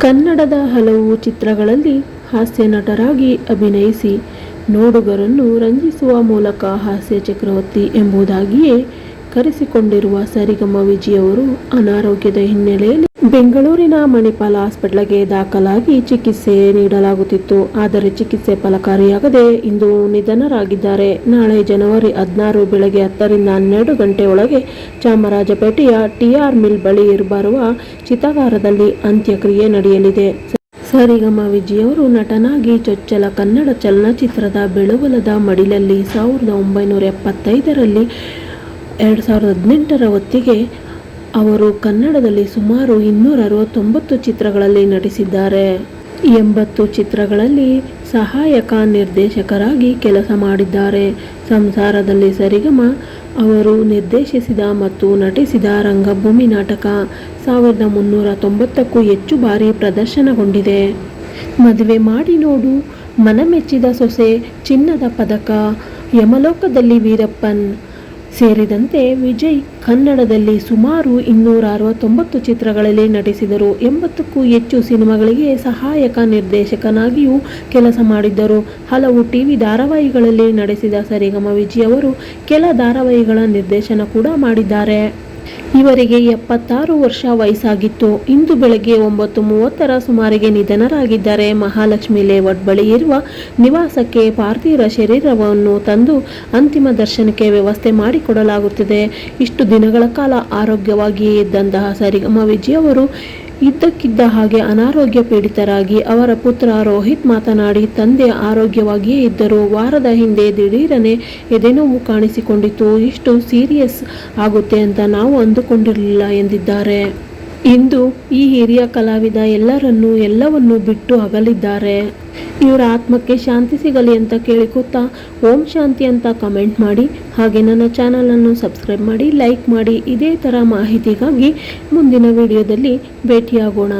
ಕನ್ನಡದ ಹಲವು ಚಿತ್ರಗಳಲ್ಲಿ ಹಾಸ್ಯ ನಟರಾಗಿ ಅಭಿನಯಿಸಿ ನೋಡುಗರನ್ನು ರಂಜಿಸುವ ಮೂಲಕ ಹಾಸ್ಯ ಚಕ್ರವರ್ತಿ ಎಂಬುದಾಗಿಯೇ ಕರೆಸಿಕೊಂಡಿರುವ ಸರಿಗಮ ವಿಜಿಯವರು ಅನಾರೋಗ್ಯದ ಹಿನ್ನೆಲೆಯಲ್ಲಿ ಬೆಂಗಳೂರಿನ ಮಣಿಪಾಲ್ ಆಸ್ಪತ್ರೆಗೆ ದಾಖಲಾಗಿ ಚಿಕಿತ್ಸೆ ನೀಡಲಾಗುತ್ತಿತ್ತು. ಆದರೆ ಚಿಕಿತ್ಸೆ ಫಲಕಾರಿಯಾಗದೆ ಇಂದು ನಿಧನರಾಗಿದ್ದಾರೆ. ನಾಳೆ ಜನವರಿ ಹದಿನಾರು ಬೆಳಗ್ಗೆ ಹತ್ತರಿಂದ ಹನ್ನೆರಡು ಗಂಟೆ ಒಳಗೆ ಚಾಮರಾಜಪೇಟೆಯ ಟಿಆರ್ ಮಿಲ್ ಬಳಿ ಬರುವ ಚಿತಾಗಾರದಲ್ಲಿ ಅಂತ್ಯಕ್ರಿಯೆ ನಡೆಯಲಿದೆ. ಸರಿಗಮ ವಿಜಯವರು ನಟನಾಗಿ ಚೊಚ್ಚಲ ಕನ್ನಡ ಚಲನಚಿತ್ರದ ಬೆಳವಲದ ಮಡಿಲಲ್ಲಿ ಸಾವಿರದ ಒಂಬೈನೂರ ಎಪ್ಪತ್ತೈದರಲ್ಲಿ ಎರಡು ಸಾವಿರದ ಹದಿನೆಂಟರ ಹೊತ್ತಿಗೆ ಅವರು ಕನ್ನಡದಲ್ಲಿ ಸುಮಾರು ಇನ್ನೂರ ಅರವತ್ತೊಂಬತ್ತು ಚಿತ್ರಗಳಲ್ಲಿ ನಟಿಸಿದ್ದಾರೆ. ಎಂಬತ್ತು ಚಿತ್ರಗಳಲ್ಲಿ ಸಹಾಯಕ ನಿರ್ದೇಶಕರಾಗಿ ಕೆಲಸ ಮಾಡಿದ್ದಾರೆ. ಸಂಸಾರದಲ್ಲಿ ಸರಿಗಮ ಅವರು ನಿರ್ದೇಶಿಸಿದ ಮತ್ತು ನಟಿಸಿದ ರಂಗಭೂಮಿ ನಾಟಕ ಸಾವಿರದ ಮುನ್ನೂರ ತೊಂಬತ್ತಕ್ಕೂ ಹೆಚ್ಚು ಬಾರಿ ಪ್ರದರ್ಶನಗೊಂಡಿದೆ. ಮದುವೆ ಮಾಡಿ ನೋಡು, ಮನಮೆಚ್ಚಿದ ಸೊಸೆ ಚಿನ್ನದ ಪದಕ, ಯಮಲೋಕದಲ್ಲಿ ವೀರಪ್ಪನ್ ಸೇರಿದಂತೆ ವಿಜಯ್ ಕನ್ನಡದಲ್ಲಿ ಸುಮಾರು ಇನ್ನೂರ ಅರವತ್ತೊಂಬತ್ತು ಚಿತ್ರಗಳಲ್ಲಿ ನಟಿಸಿದರು. ಎಂಬತ್ತಕ್ಕೂ ಹೆಚ್ಚು ಸಿನಿಮಾಗಳಿಗೆ ಸಹಾಯಕ ನಿರ್ದೇಶಕನಾಗಿಯೂ ಕೆಲಸ ಮಾಡಿದ್ದರು. ಹಲವು ಟಿವಿ ಧಾರಾವಾಹಿಗಳಲ್ಲಿ ನಡೆಸಿದ ಸರಿಗಮ ವಿಜಯ್ ಅವರು ಕೆಲ ಧಾರಾವಾಹಿಗಳ ನಿರ್ದೇಶನ ಕೂಡ ಮಾಡಿದ್ದಾರೆ. ಇವರಿಗೆ ಎಪ್ಪತ್ತಾರು ವರ್ಷ ವಯಸ್ಸಾಗಿತ್ತು. ಇಂದು ಬೆಳಗ್ಗೆ ಒಂಬತ್ತು ಮೂವತ್ತರ ಸುಮಾರಿಗೆ ನಿಧನರಾಗಿದ್ದಾರೆ. ಮಹಾಲಕ್ಷ್ಮಿ ಲೇಔಟ್ ಬಳಿ ಇರುವ ನಿವಾಸಕ್ಕೆ ಪಾರ್ಥಿವ ಶರೀರವನ್ನು ತಂದು ಅಂತಿಮ ದರ್ಶನಕ್ಕೆ ವ್ಯವಸ್ಥೆ ಮಾಡಿಕೊಡಲಾಗುತ್ತಿದೆ. ಇಷ್ಟು ದಿನಗಳ ಕಾಲ ಆರೋಗ್ಯವಾಗಿಯೇ ಇದ್ದಂತಹ ಸರಿಗಮ ಅವರು ಇದ್ದಕ್ಕಿದ್ದ ಹಾಗೆ ಅನಾರೋಗ್ಯ ಪೀಡಿತರಾಗಿ ಅವರ ಪುತ್ರ ರೋಹಿತ್ ಮಾತನಾಡಿ ತಂದೆ ಆರೋಗ್ಯವಾಗಿಯೇ ಇದ್ದರು ವಾರದ ಹಿಂದೆ ದಿಢೀರನೆ ಎದೆನೋವು ಕಾಣಿಸಿಕೊಂಡಿತು ಇಷ್ಟು ಸೀರಿಯಸ್ ಆಗುತ್ತೆ ಅಂತ ನಾವು ಅಂದುಕೊಂಡಿರಲಿಲ್ಲ ಎಂದಿದ್ದಾರೆ. ಇಂದು ಈ ಹಿರಿಯ ಕಲಾವಿದ ಎಲ್ಲರನ್ನೂ ಎಲ್ಲವನ್ನೂ ಬಿಟ್ಟು ಅಗಲಿದ್ದಾರೆ. ಇವರ ಆತ್ಮಕ್ಕೆ ಶಾಂತಿ ಸಿಗಲಿ ಅಂತ ಕೇಳಿಕೊತಾ ಓಂ ಶಾಂತಿ ಅಂತ ಕಮೆಂಟ್ ಮಾಡಿ, ಹಾಗೆ ನನ್ನ ಚಾನಲನ್ನು ಸಬ್ಸ್ಕ್ರೈಬ್ ಮಾಡಿ, ಲೈಕ್ ಮಾಡಿ, ಇದೇ ಥರ ಮಾಹಿತಿಗಾಗಿ ಮುಂದಿನ ವಿಡಿಯೋದಲ್ಲಿ ಭೇಟಿಯಾಗೋಣ.